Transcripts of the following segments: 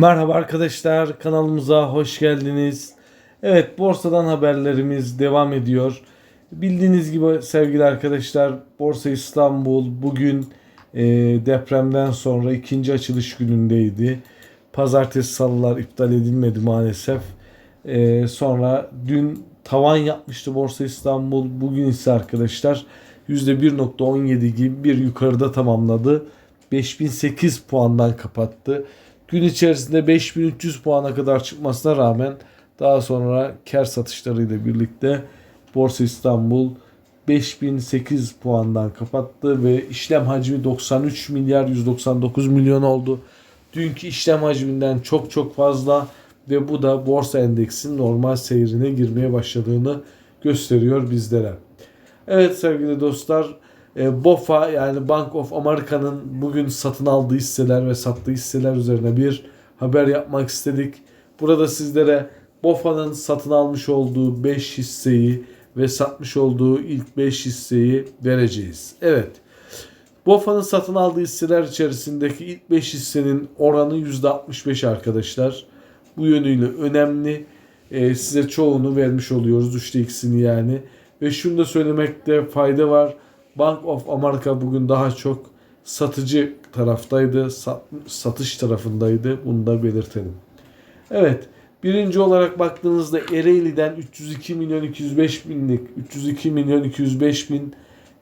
Merhaba arkadaşlar kanalımıza hoş geldiniz. Evet borsadan haberlerimiz devam ediyor. Bildiğiniz gibi sevgili arkadaşlar Borsa İstanbul bugün e, depremden sonra ikinci açılış günündeydi. Pazartesi salılar iptal edilmedi maalesef. E, sonra dün tavan yapmıştı Borsa İstanbul. Bugün ise arkadaşlar %1.17 gibi bir yukarıda tamamladı. 5008 puandan kapattı. Gün içerisinde 5300 puana kadar çıkmasına rağmen daha sonra kar satışlarıyla birlikte Borsa İstanbul 5008 puandan kapattı ve işlem hacmi 93 milyar 199 milyon oldu. Dünkü işlem hacminden çok çok fazla ve bu da borsa endeksinin normal seyrine girmeye başladığını gösteriyor bizlere. Evet sevgili dostlar e, BOFA yani Bank of America'nın bugün satın aldığı hisseler ve sattığı hisseler üzerine bir haber yapmak istedik. Burada sizlere BOFA'nın satın almış olduğu 5 hisseyi ve satmış olduğu ilk 5 hisseyi vereceğiz. Evet. BOFA'nın satın aldığı hisseler içerisindeki ilk 5 hissenin oranı %65 arkadaşlar. Bu yönüyle önemli. Ee, size çoğunu vermiş oluyoruz. Üçte ikisini yani. Ve şunu da söylemekte fayda var. Bank of America bugün daha çok satıcı taraftaydı. Sat, satış tarafındaydı. Bunu da belirtelim. Evet. Birinci olarak baktığınızda Ereğli'den 302 milyon 205 binlik 302 milyon 205 bin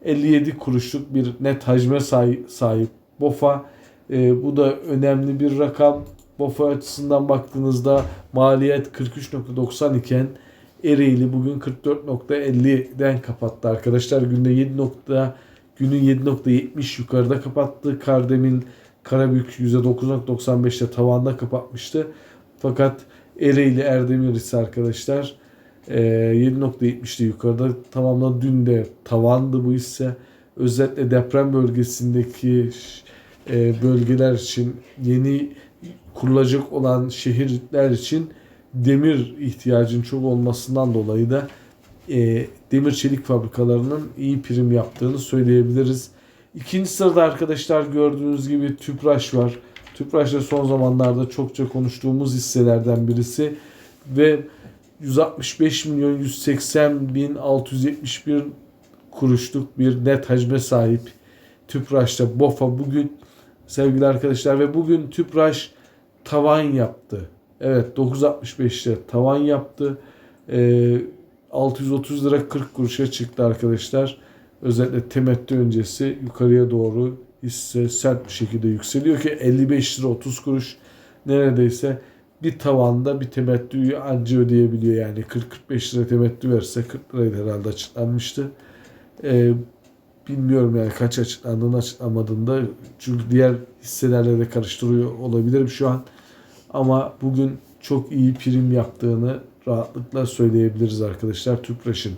57 kuruşluk bir net hacme sahip, BOFA. E, bu da önemli bir rakam. BOFA açısından baktığınızda maliyet 43.90 iken Ereğli bugün 44.50'den kapattı arkadaşlar. Günde 7 nokta günün 7.70 yukarıda kapattı. Kardemir Karabük %9.95'te tavanda kapatmıştı. Fakat Ereğli Erdemir ise arkadaşlar 7.70'te yukarıda tamamladı. Dün de tavandı bu hisse. Özellikle deprem bölgesindeki bölgeler için yeni kurulacak olan şehirler için demir ihtiyacın çok olmasından dolayı da e, demir çelik fabrikalarının iyi prim yaptığını söyleyebiliriz. İkinci sırada arkadaşlar gördüğünüz gibi Tüpraş var. Tüpraş da son zamanlarda çokça konuştuğumuz hisselerden birisi ve 165 milyon 180 bin 671 kuruşluk bir net hacme sahip Tüpraş'ta BOFA bugün sevgili arkadaşlar ve bugün Tüpraş tavan yaptı. Evet 9.65'te tavan yaptı. Ee, 630 lira 40 kuruşa çıktı arkadaşlar. Özellikle temettü öncesi yukarıya doğru hisse sert bir şekilde yükseliyor ki 55 lira 30 kuruş neredeyse bir tavanda bir temettüyü anca ödeyebiliyor yani 40-45 lira temettü verse 40 liraydı herhalde açıklanmıştı. Ee, bilmiyorum yani kaç açıklandığını açıklamadığında çünkü diğer hisselerle de karıştırıyor olabilirim şu an. Ama bugün çok iyi prim yaptığını rahatlıkla söyleyebiliriz arkadaşlar Tüpraş'ın.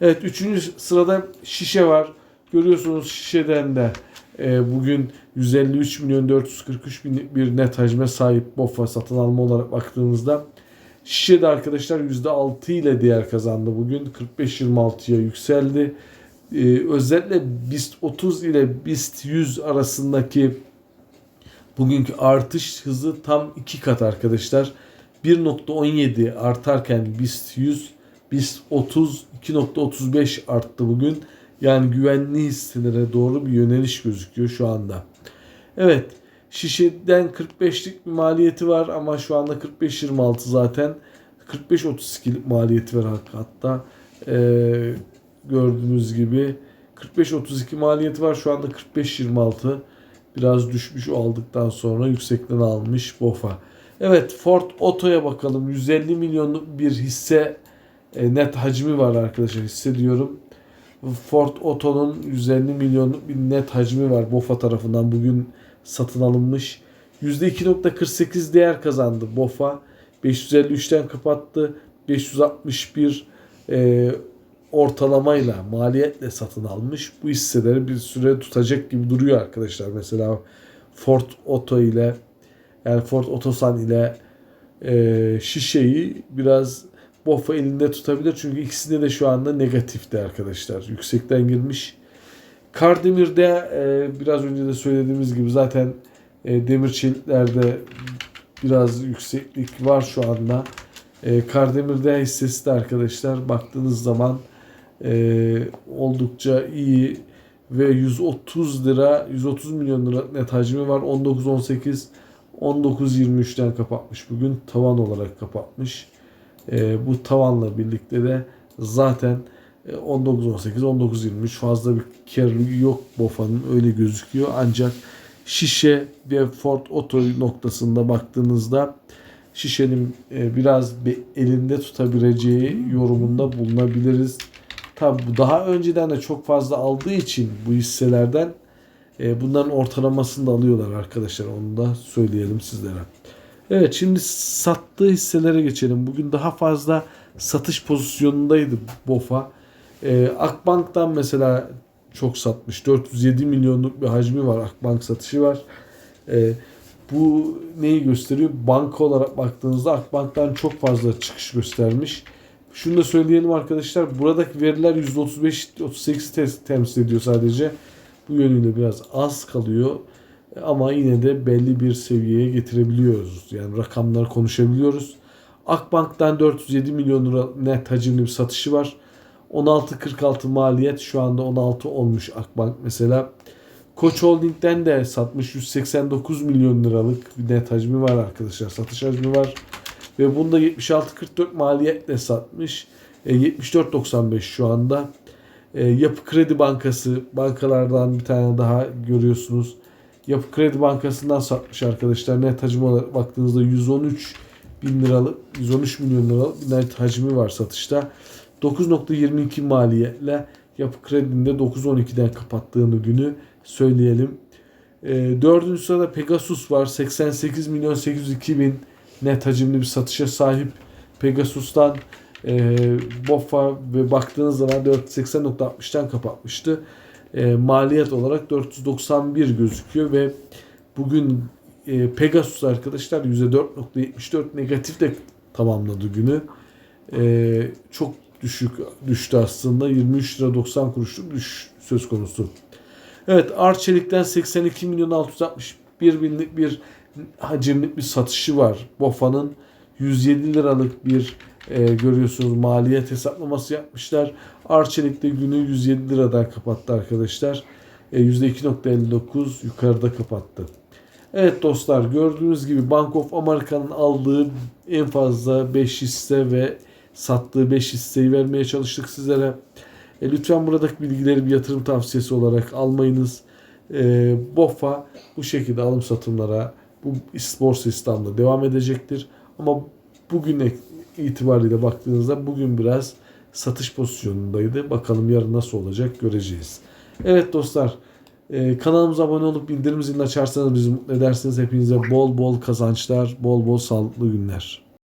Evet üçüncü sırada şişe var. Görüyorsunuz şişeden de e, bugün 153 milyon 443 binlik bir net hacme sahip BOFA satın alma olarak baktığınızda şişe de arkadaşlar %6 ile değer kazandı bugün. 45-26'ya yükseldi. E, özellikle BIST 30 ile BIST 100 arasındaki Bugünkü artış hızı tam 2 kat arkadaşlar. 1.17 artarken BIST 100, BIST 30 2.35 arttı bugün. Yani güvenli hisselere doğru bir yöneliş gözüküyor şu anda. Evet şişeden 45'lik bir maliyeti var ama şu anda 45-26 zaten 45-32'lik maliyeti var hatta ee, gördüğünüz gibi 45-32 maliyeti var şu anda 45-26 biraz düşmüş aldıktan sonra yüksekten almış BOFA. Evet Ford Oto'ya bakalım. 150 milyonluk bir hisse e, net hacmi var arkadaşlar hissediyorum. Ford Oto'nun 150 milyonluk bir net hacmi var BOFA tarafından bugün satın alınmış. %2.48 değer kazandı BOFA. 553'ten kapattı. 561 e, ortalamayla maliyetle satın almış. Bu hisseleri bir süre tutacak gibi duruyor arkadaşlar. Mesela Ford Auto ile yani Ford Otosan ile e, şişeyi biraz BOFA elinde tutabilir. Çünkü ikisinde de şu anda negatifte arkadaşlar. Yüksekten girmiş. Kardemir'de e, biraz önce de söylediğimiz gibi zaten e, demir çeliklerde biraz yükseklik var şu anda. E, Kardemir'de hissesi de arkadaşlar baktığınız zaman e, oldukça iyi ve 130 lira 130 milyon lira net hacmi var. 19.18 19.23'ten kapatmış bugün. Tavan olarak kapatmış. E, bu tavanla birlikte de zaten e, 19.18 19.23 fazla bir kar yok BOFA'nın. Öyle gözüküyor. Ancak şişe ve Ford Oto noktasında baktığınızda şişenin e, biraz bir elinde tutabileceği yorumunda bulunabiliriz. Tabi bu daha önceden de çok fazla aldığı için bu hisselerden e, bunların ortalamasını da alıyorlar arkadaşlar. Onu da söyleyelim sizlere. Evet şimdi sattığı hisselere geçelim. Bugün daha fazla satış pozisyonundaydı BOFA. E, Akbank'tan mesela çok satmış. 407 milyonluk bir hacmi var. Akbank satışı var. E, bu neyi gösteriyor? Banka olarak baktığınızda Akbank'tan çok fazla çıkış göstermiş. Şunu da söyleyelim arkadaşlar. Buradaki veriler %35-38 temsil ediyor sadece. Bu yönüyle biraz az kalıyor. Ama yine de belli bir seviyeye getirebiliyoruz. Yani rakamları konuşabiliyoruz. Akbank'tan 407 milyon lira net hacimli bir satışı var. 16.46 maliyet şu anda 16 olmuş Akbank mesela. Koç Holding'den de satmış 189 milyon liralık bir net hacmi var arkadaşlar. Satış hacmi var. Ve bunda 76.44 maliyetle satmış. E, 74.95 şu anda. E, Yapı Kredi Bankası bankalardan bir tane daha görüyorsunuz. Yapı Kredi Bankası'ndan satmış arkadaşlar. Net hacmi olarak baktığınızda 113 bin liralık 113 milyon liralık bir net hacmi var satışta. 9.22 maliyetle Yapı Kredi'nin de 9.12'den kapattığını günü söyleyelim. E, dördüncü sırada Pegasus var. 88 milyon 802 bin net hacimli bir satışa sahip Pegasus'tan e, BOFA ve baktığınız zaman 480.60'tan kapatmıştı. E, maliyet olarak 491 gözüküyor ve bugün e, Pegasus arkadaşlar %4.74 negatif de tamamladı günü. E, çok düşük düştü aslında. 23 lira 90 kuruşluk düş söz konusu. Evet Arçelik'ten 82 milyon 661 binlik bir hacimlik bir satışı var. BOFA'nın 107 liralık bir e, görüyorsunuz maliyet hesaplaması yapmışlar. Arçelik'te günü 107 liradan kapattı arkadaşlar. E, %2.59 yukarıda kapattı. Evet dostlar gördüğünüz gibi Bank of America'nın aldığı en fazla 5 hisse ve sattığı 5 hisseyi vermeye çalıştık sizlere. E, lütfen buradaki bilgileri bir yatırım tavsiyesi olarak almayınız. E, BOFA bu şekilde alım satımlara bu Borsa İstanbul'da devam edecektir. Ama bugün itibariyle baktığınızda bugün biraz satış pozisyonundaydı. Bakalım yarın nasıl olacak göreceğiz. Evet dostlar e, kanalımıza abone olup bildirim zilini açarsanız bizi mutlu edersiniz. Hepinize bol bol kazançlar, bol bol sağlıklı günler.